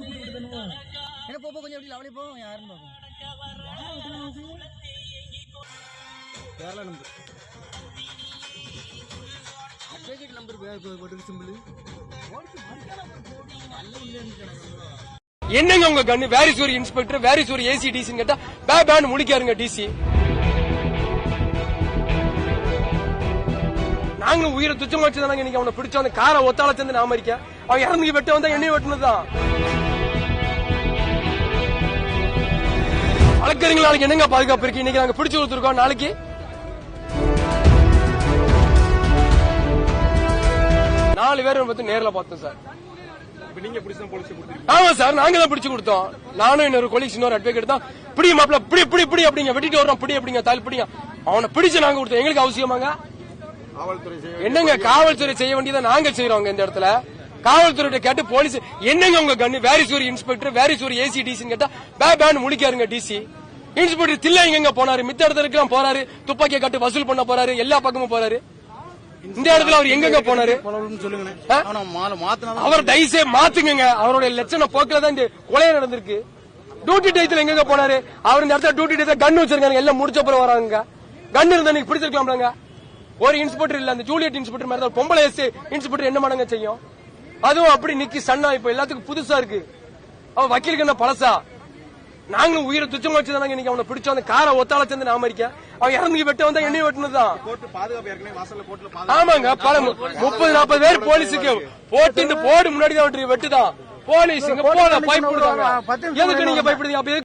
என்ன போப்போ கொஞ்சம் எப்படி லவலி போவோம் யாருன்னு பார்ப்போம் கேரளா நம்பர் போட்டு சிம்பிள் என்னங்க உங்க கண்ணு வேரிசூரி இன்ஸ்பெக்டர் வேரிசூரி ஏசி டிசின்னு கேட்டா பே பேன் முடிக்காருங்க டிசி நாங்களும் உயிரை துச்சமா வச்சுதாங்க இன்னைக்கு அவனை பிடிச்ச அந்த காரை ஒத்தால சேர்ந்து நாம இருக்க? அவன் இறந்து வெட்ட வந்தா எண்ணெய் வெட்டினதுதான் வழக்கறிஞர்களுக்கு என்னங்க பாதுகாப்பு இருக்கு? இன்னைக்கு நாங்க பிடிச்சு கொடுத்துருக்கோம். நாளைக்கு? நாலு பேர் பார்த்து நேர்ல பார்த்தோம் சார். ஆமா சார். நாங்க தான் பிடிச்சு கொடுத்தோம். நானும் இன்னொரு கொலீக்ஸ் இன்னொரு அட்வொகேட் தான். பிடி மாப்பிள பிடி பிடி பிடி அப்படிங்க. வெட்டிட்டு வர்றோம். பிடி அப்படிங்க. தால் பிடிங்க. அவனை பிடிச்சு நாங்க கொடுத்தோம். எங்களுக்கு அவசியமாங்க? என்னங்க காவல்துறை செய்ய வேண்டியதை நாங்க செய்யறோங்க இந்த இடத்துல? காவல்துறை கேட்டு போலீஸ் என்னங்க உங்க கண்ணு? வேரிசூரி இன்ஸ்பெக்டர் வேரிசூரி ஏசி டிசின்னு கேட்டா பே பேன்னு முழிக்காருங்க டிசி இன்ஸ்பெக்டர் தில்லை எங்க போனாரு? மித்த இடத்துக்கு போறாரு துப்பாக்கியை கட்டு வசூல் பண்ண போறாரு எல்லா பக்கமும் போறாரு. இந்த இடத்துல அவர் எங்கெங்க போனாரு? அவர் தயவுசே மாத்துங்க அவருடைய லட்சண போக்கில தான் இந்த கொலை நடந்திருக்கு. டியூட்டி டயத்துல எங்க போனாரு? அவர் இந்த இடத்துல டியூட்டி டயத்துல கன் வச்சிருக்காங்க எல்லாம் முடிச்ச அப்புறம் வராங்க கன் இருந்தா நீங்க பிடிச்சிருக்கலாம்லங்க. ஒரு இன்ஸ்பெக்டர் இல்ல அந்த ஜூலியட் இன்ஸ்பெக்டர் மாதிரி பொம்பளை எஸ் இன்ஸ்பெக்டர் என்ன மடங்க செய்யும்? அதுவும் அப்படி நிக்கி சன்னா இப்ப எல்லாத்துக்கும் புதுசா இருக்கு. அவ வக்கீலுக்கு என்ன பழசா? நாங்களும் உயிரை துச்சமா வச்சுதாங்க இன்னைக்கு அவனை பிடிச்சோம். அந்த காரை ஒத்தால சேர்ந்து நாம இருக்க அவன் இறந்து வெட்ட வந்தா எண்ணெய் வெட்டினதுதான் கோர்ட்டு பாதுகாப்பு ஏற்கனவே வாசல்ல கோர்ட்ல பாதுகாப்பு ஆமாங்க பல முப்பது நாற்பது பேர் போலீஸுக்கு போட்டு இந்த போர்டு முன்னாடி தான் வெட்டுதான் போலீஸ் போல பயப்படுறாங்க எதுக்கு நீங்க பயப்படுறீங்க?